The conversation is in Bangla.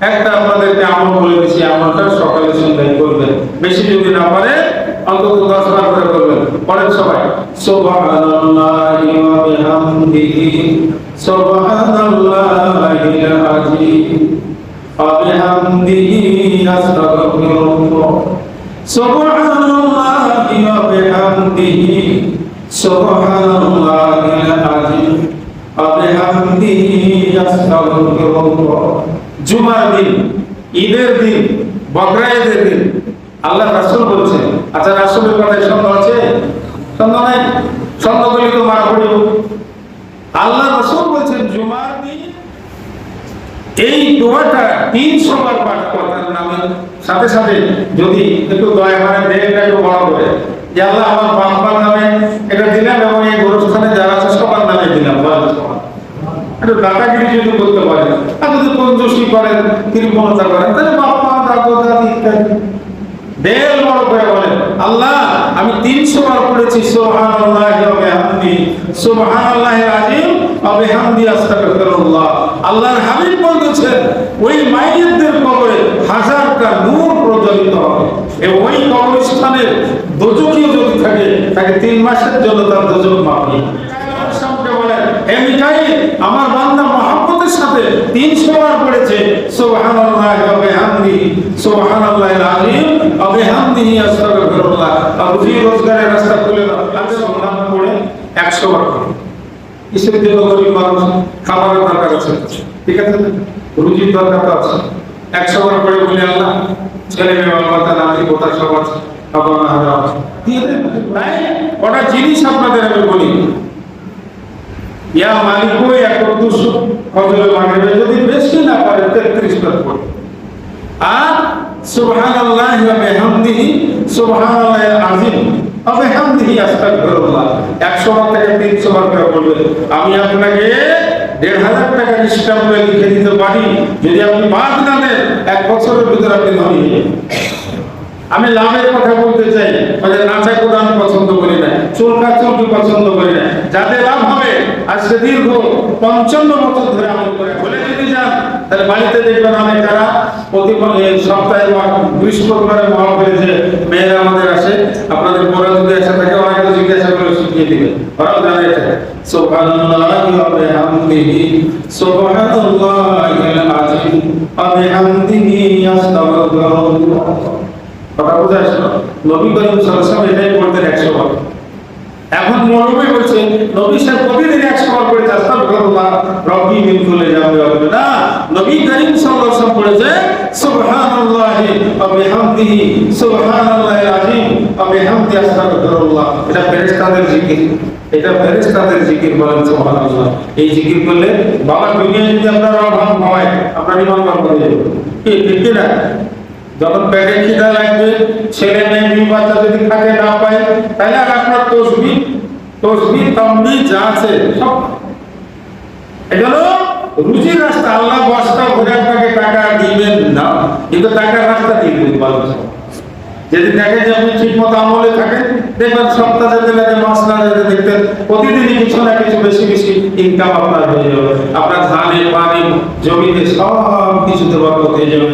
একটা আপনাদেরকে আমল বলে দিচ্ছি আমলটা সকালে সন্ধ্যায় করবেন। বেশি যদি না পারে অন্তত দশ বার করে করবেন। পড়েন সবাই। সুবহানাল্লাহি ওয়া বিহামদিহি। সুবহানাল্লাহিল আযীম ওয়া বিহামদিহি আস্তাগফিরুল্লাহ। সুবহানাল্লাহি ওয়া বিহামদিহি। সুবহানাল্লাহিল আযীম। ওয়া বিহামদিহি আস্তাগফিরুল্লাহ। জুমার দিন, ঈদের দিন বকরা ঈদের দিন। আল্লাহ রাসুল বলছেন আচ্ছা রাসূলের কথায় সন্দেহ আছে? সন্দেহ নাই? সন্দেহ করলে তো মারা পড়িব। আল্লাহ রাসূল বলছেন, জুমার দিন, এই দোয়াটা তিন বার পাঠ করার নামে। সাথে সাথে যদি একটু দয়া করে, দেহটা একটু বড় করে। যে আল্লাহ আমার বাপ্পার নামে এটা দিলাম এবং এই গোরস্থানে যারা আছে সবার নামে দিলাম বলেন সবার। একটু দাদাগিরি যদি করতে পারেন আর যদি কঞ্জুসি করেন কৃপণতা করেন, তাহলে বাপ্পা দাদু দাদি ইত্যাদি। দেড় বড় আল্লাহ, আমি তিনশো বার পড়েছি আল্লাহ আল্লাহ আজিম আল্লাহর হাবিব বলতেছেন, ওই মাইয়তদের কবরে হাজারটা নূর প্রজ্বলিত হবে। এবং ওই কবরস্থানের দোজকীয় যদি থাকে, তাকে তিন মাসের জন্য তার দোজক মাপি সামনে বলেন হে মিকাইল আমার বান্দা মহব্বতের সাথে তিনশো বার পড়েছে সুবহানাল্লাহ ওয়া বিহামদিহি সুবহানাল্লাহিল আযীম ওয়া বিহামদিহি আস্তাগফিরুল্লাহ রুজি রোজগারের রাস্তা খুলে দাও নাম পড়ে 100 বার পড়ে কিসের জন্য গরিব মানুষ, খাবারের দরকার আছে। ঠিক আছে? রুজির দরকার আছে। 100 বার পড়ে বলে, আল্লাহ, ছেলে মেয়ে, বাবা তার নাতি কোথা সব আছে, বাবা মা, হাজার আছে। তাই ওটা জিনিস আপনাদের আমি বলি। ইয়া মালিক এক কুদ্দুস ফজরের মাগরিবে যদি বেশি না পারে 33 বার পড়ে। আর সুবহানাল্লাহি ওয়া বিহামদিহি, সুবহানাল্লাহিল আযীম। ওয়া বিহামদিহি আস্তাগফিরুল্লাহ। 100 বার থেকে 300 বার করে বলবেন, আমি আপনাকে দেড় হাজার টাকা স্ট্যাম্পে লিখে দিতে পারি, যদি আপনি বাদ না এক বছরের ভিতরে আপনি আমি লাভের কথা বলতে চাই মানে নাচা কোরআন পছন্দ করি না চোরকা চোরকি পছন্দ করি না। যাতে লাভ হবে, আজকে দীর্ঘ পঞ্চান্ন বছর ধরে যান তাহলে বাড়িতে দেখবেন অনেক তারা প্রতি সপ্তাহে বৃহস্পতিবারে মহাপের যে মেয়েরা আমাদের আসে, আপনাদের পরে যদি আসে তাকে অনেক জিজ্ঞাসা করে শিখিয়ে দিবে। ওরাও জানে এটাই বার। এখন একশো বার করে বিহামদিহি সুবহানাল্লাহিল আযীম ওয়া বিহামদি আস্তাগফিরুল্লাহ এটা ফেরেশতাদের জিকির। এটা ফেরেশতাদের জিকির বলেন সুবহানাল্লাহ। এই জিকির করলে বাবা দুনিয়ায় যদি আপনার অভাব হয় আপনার ইমান বার করে যাবে কি ঠিক না যখন পেটে খিদা লাগবে, ছেলে মেয়ে বিবি বাচ্চা যদি খাতে না পায়, তাহলে আর আপনার তসবি তসবি তম্বি যা আছে সব। এজন্য রুজির রাস্তা, আল্লাহ বস্তা ভরে আপনাকে টাকা দিবেন না, কিন্তু টাকার রাস্তা দিবেন ভালো যদি দেখেন যে আপনি ঠিক মতো আমলে থাকেন, দেখবেন সপ্তাহ যেতে লাগে মাস না যেতে দেখতেন প্রতিদিনই কিছু না কিছু বেশি বেশি ইনকাম আপনার হয়ে যাবে। আপনার ধানে, পানি, জমিতে সব কিছুতে বরকত হয়ে যাবে।